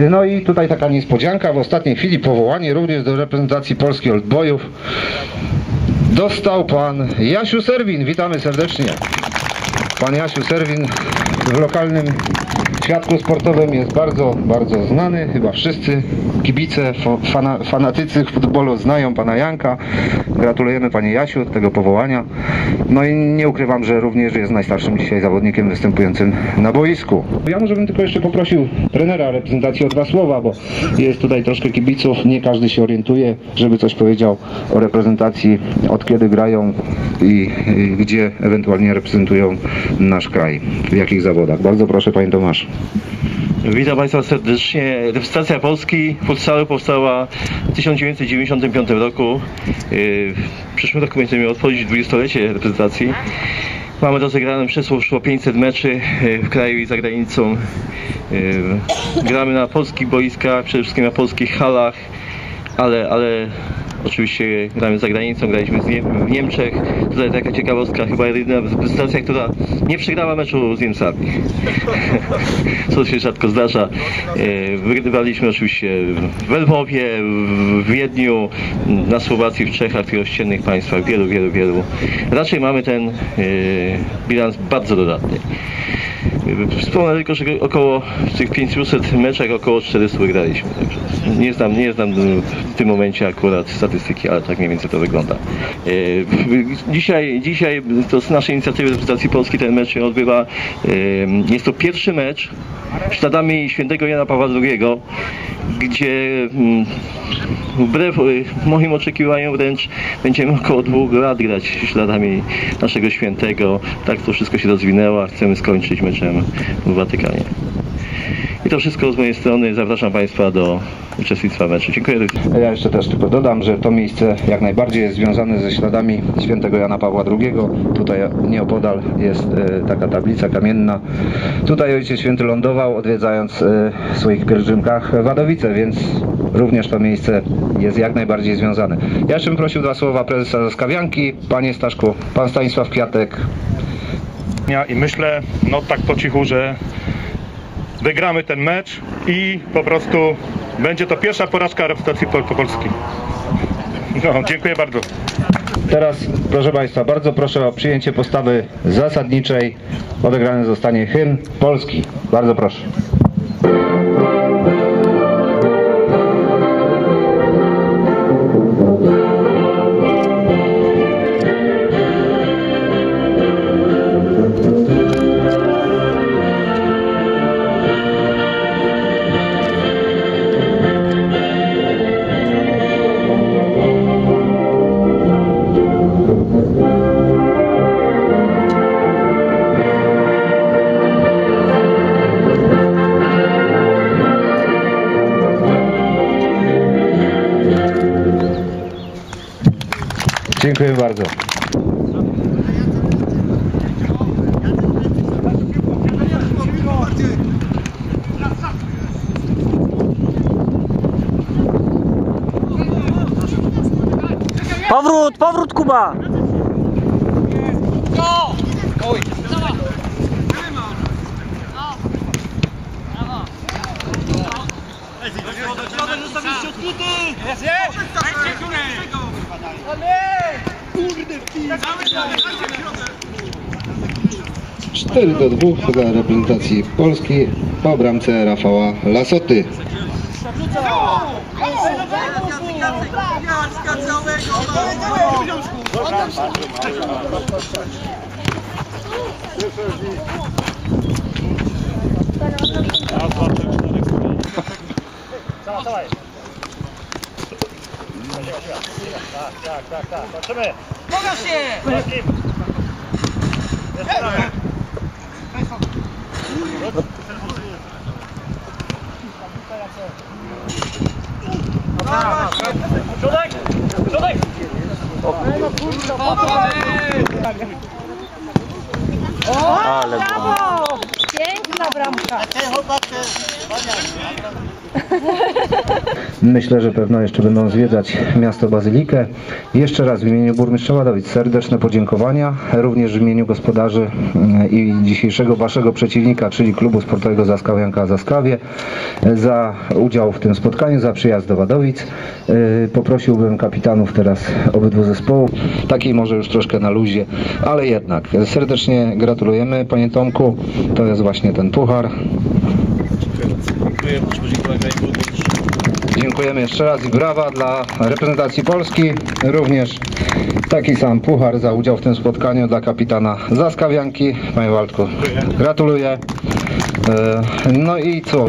No i tutaj taka niespodzianka, w ostatniej chwili powołanie również do reprezentacji Polski Oldboyów dostał pan Jasiu Serwin. Witamy serdecznie. Pan Jasiu Serwin w lokalnym świadku sportowym jest bardzo, bardzo znany. Chyba wszyscy kibice, fana, fanatycy futbolu znają pana Janka. Gratulujemy panie Jasiu tego powołania. No i nie ukrywam, że również jest najstarszym dzisiaj zawodnikiem występującym na boisku. Ja może bym tylko jeszcze poprosił trenera reprezentacji o dwa słowa, bo jest tutaj troszkę kibiców, nie każdy się orientuje, żeby coś powiedział o reprezentacji, od kiedy grają i, i gdzie ewentualnie reprezentują nasz kraj, w jakich zawodach. Bardzo proszę panie Tomasz. Witam Państwa serdecznie. Reprezentacja Polski futsalu powstała w 1995 roku. W przyszłym roku będziemy mieli obchodzić 20-lecie reprezentacji. Mamy rozegrane przeszło 500 meczy yy, w kraju i za granicą. Yy, Gramy na polskich boiskach, przede wszystkim na polskich halach, ale, ale oczywiście gramy za granicą, graliśmy w Niemczech. Tutaj taka ciekawostka, chyba jedyna reprezentacja, która nie przegrała meczu z Niemcami. co się rzadko zdarza. E, Wygrywaliśmy oczywiście w Lwowie, w Wiedniu, na Słowacji, w Czechach, tych ościennych państwach, wielu, wielu, wielu. Raczej mamy ten e, bilans bardzo dodatny. E, Wspomnę tylko, że około w tych 500 meczach około 400 wygraliśmy. Nie znam, nie znam w tym momencie akurat statystyki, ale tak mniej więcej to wygląda. E, Dzisiaj, dzisiaj to z naszej inicjatywy reprezentacji Polski ten mecz się odbywa. E, Jest to pierwszy mecz śladami świętego Jana Pawła II, gdzie mm, wbrew y, moim oczekiwaniom wręcz będziemy około dwóch lat grać śladami naszego świętego. Tak to wszystko się rozwinęło, a chcemy skończyć meczem w Watykanie. I to wszystko z mojej strony. Zapraszam Państwa do uczestnictwa w meczu. Dziękuję. Ja jeszcze też tylko dodam, że to miejsce jak najbardziej jest związane ze śladami świętego Jana Pawła II. Tutaj nieopodal jest e, taka tablica kamienna. Tutaj Ojciec Święty lądował, odwiedzając e, w swoich pielgrzymkach Wadowice, więc również to miejsce jest jak najbardziej związane. Ja jeszcze bym prosił dwa słowa prezesa Zaskawianki. Panie Staszku, pan Stanisław Kwiatek. Dnia i myślę, no tak po cichu, że wygramy ten mecz i po prostu będzie to pierwsza porażka reprezentacji Pol- Polski. No, dziękuję bardzo. Teraz, proszę Państwa, bardzo proszę o przyjęcie postawy zasadniczej. Odegrany zostanie hymn Polski. Bardzo proszę. Dziękuję bardzo. Powrót, powrót Kuba! Cztery do dwóch dla reprezentacji Polski po bramce Rafała Lasoty. Ale Brawo! Piękna bramka. Myślę, że pewno jeszcze będą zwiedzać miasto Bazylikę. Jeszcze raz w imieniu burmistrza Ładowic serdeczne podziękowania, również w imieniu gospodarzy mm, i dzisiejszego waszego przeciwnika, czyli klubu sportowego Zaskawianka Zaskawie za udział w tym spotkaniu, za przyjazd do Wadowic. E, Poprosiłbym kapitanów teraz obydwu zespołów, takiej może już troszkę na luzie, ale jednak serdecznie gratulujemy panie Tomku, to jest właśnie ten puchar. Dziękuję, proszę. Dziękujemy jeszcze raz i brawa dla reprezentacji Polski. Również taki sam puchar za udział w tym spotkaniu dla kapitana Zaskawianki. Panie Waldku, gratuluję. E, No i co?